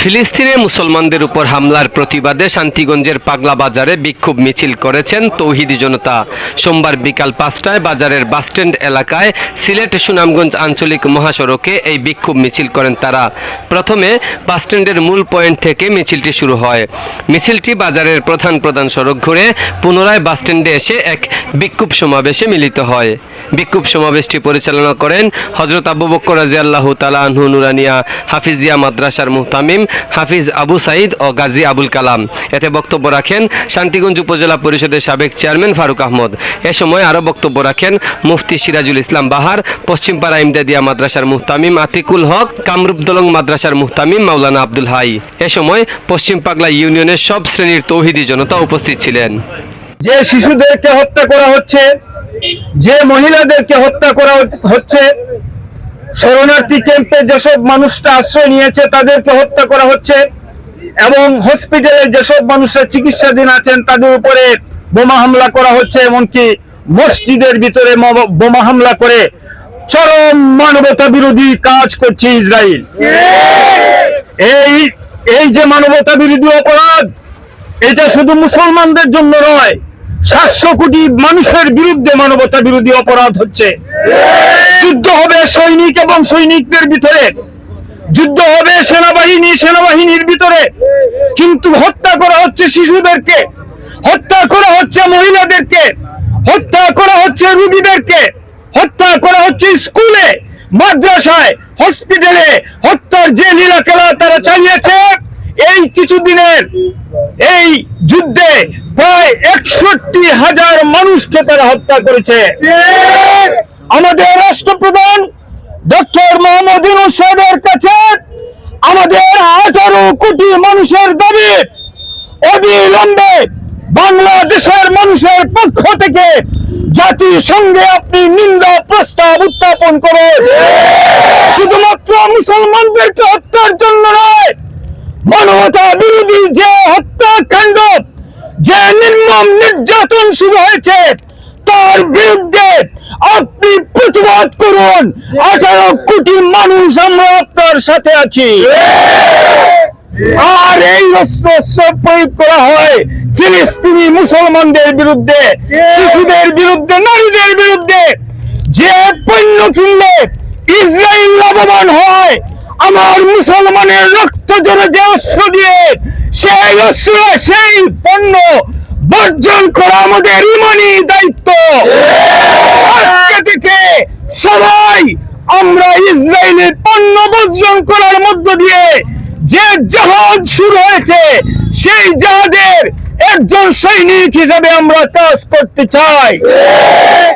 ফিলিস্তিনে মুসলমানদের উপর হামলার প্রতিবাদে শান্তিগঞ্জের পাগলা বাজারে বিক্ষোভ মিছিল করেছেন তৌহিদি জনতা। সোমবার বিকাল পাঁচটায় বাজারের বাসস্ট্যান্ড এলাকায় সিলেট সুনামগঞ্জ আঞ্চলিক মহাসড়কে এই বিক্ষোভ মিছিল করেন তারা। প্রথমে বাসস্ট্যান্ডের মূল পয়েন্ট থেকে মিছিলটি শুরু হয়। মিছিলটি বাজারের প্রধান প্রধান সড়ক ঘুরে পুনরায় বাসস্ট্যান্ডে এসে এক বিক্ষোভ সমাবেশে মিলিত হয়। বিক্ষোভ সমাবেশটি পরিচালনা করেন হজরত আবু বক্কর রাজিয়াল্লাহ তালা আনহু নুরানিয়া, হাফিজিয়া মাদ্রাসার মুহতামিম হাফিজ আবু সাইদ ও গাজী আবুল কালাম। এতে বক্তব্য রাখেন শান্তিগঞ্জ উপজেলা পরিষদের সাবেক চেয়ারম্যান ফারুক আহমদ। এ সময় আরও বক্তব্য রাখেন মুফতি সিরাজুল ইসলাম বাহার, পশ্চিমপাড়া ইমদাদিয়া মাদ্রাসার মুহতামিম আতিকুল হক, কামরূপ দলং মাদ্রাসার মুহতামিম মাওলানা আব্দুল হাই। এ সময় পশ্চিম পাগলা ইউনিয়নের সব শ্রেণির তৌহিদি জনতা উপস্থিত ছিলেন। যে শিশুদেরকে হত্যা করা হচ্ছে, যে মহিলাদেরকে হত্যা করা হচ্ছে, শরণার্থী ক্যাম্পে যেসব মানুষটা আশ্রয় নিয়েছে তাদেরকে হত্যা করা হচ্ছে এবং হসপিটালে যেসব মানুষরা চিকিৎসাধীন আছেন তাদের উপরে বোমা হামলা করা হচ্ছে এমনকি মসজিদের ভিতরে বোমা হামলা করে চরম মানবতা বিরোধী কাজ করছে ইসরায়েল এই এই যে মানবতা বিরোধী অপরাধ, এটা শুধু মুসলমানদের জন্য নয় সাতশো কোটি মানুষের বিরুদ্ধে মানবতা বিরোধী অপরাধ হচ্ছে। যুদ্ধ হবে সৈনিক এবং সৈনিকদের ভিতরে। যুদ্ধ হবে সেনাবাহিনী, সেনাবাহিনীর ভিতরে। কিন্তু হত্যা করা হচ্ছে শিশুদেরকে। হত্যা করা হচ্ছে মহিলাদেরকে। হত্যা করা হচ্ছে রুগীদেরকে। হত্যা করা হচ্ছে স্কুলে, মাদ্রাসায়, হসপিটালে। হত্যার যে লীলা খেলা তারা চালিয়েছে, এই কিছুদিনের এই যুদ্ধে প্রায় একষট্টি হাজার মানুষকে তারা হত্যা করেছে। আমাদের রাষ্ট্রপ্রধান ডক্টর মোহাম্মদ সাহেবের কাছে আমাদের আঠারো কোটি মানুষের দাবি অবিলম্বে বাংলাদেশের মানুষের পক্ষ থেকে জাতিসংঘে আপনি নিন্দা প্রস্তাব উত্থাপন করুন। শুধুমাত্র মুসলমানদেরকে হত্যার জন্য নয় মানবতা বিরোধী যে হত্যাকাণ্ড যে নির্মম নির্যাতন শুরু হয়েছে, তার বিরুদ্ধে আপনি প্রতিবাদ করুন। আঠারো কোটি মানুষ, আমরা আপনার সাথে আছি। আর এই প্রয়োগ করা হয় ফিলিস্তিনি মুসলমানদের বিরুদ্ধে, শিশুদের বিরুদ্ধে, নারীদের বিরুদ্ধে। যে পণ্য কিনলে ইসরায়েল লাভবান হয়, আমার মুসলমানের রক্ত জন্য যে অস্ত্র দিয়ে, সেই অস্ত্র, সেই পণ্য বর্জন করা আমাদের ইমানি দায়িত্ব। আজকে থেকে সবাই আমরা ইসরায়েলের পণ্য বর্জন করার মধ্য দিয়ে যে জাহাজ শুরু হয়েছে, সেই জাহাজের একজন সৈনিক হিসেবে আমরা কাজ করতে চাই।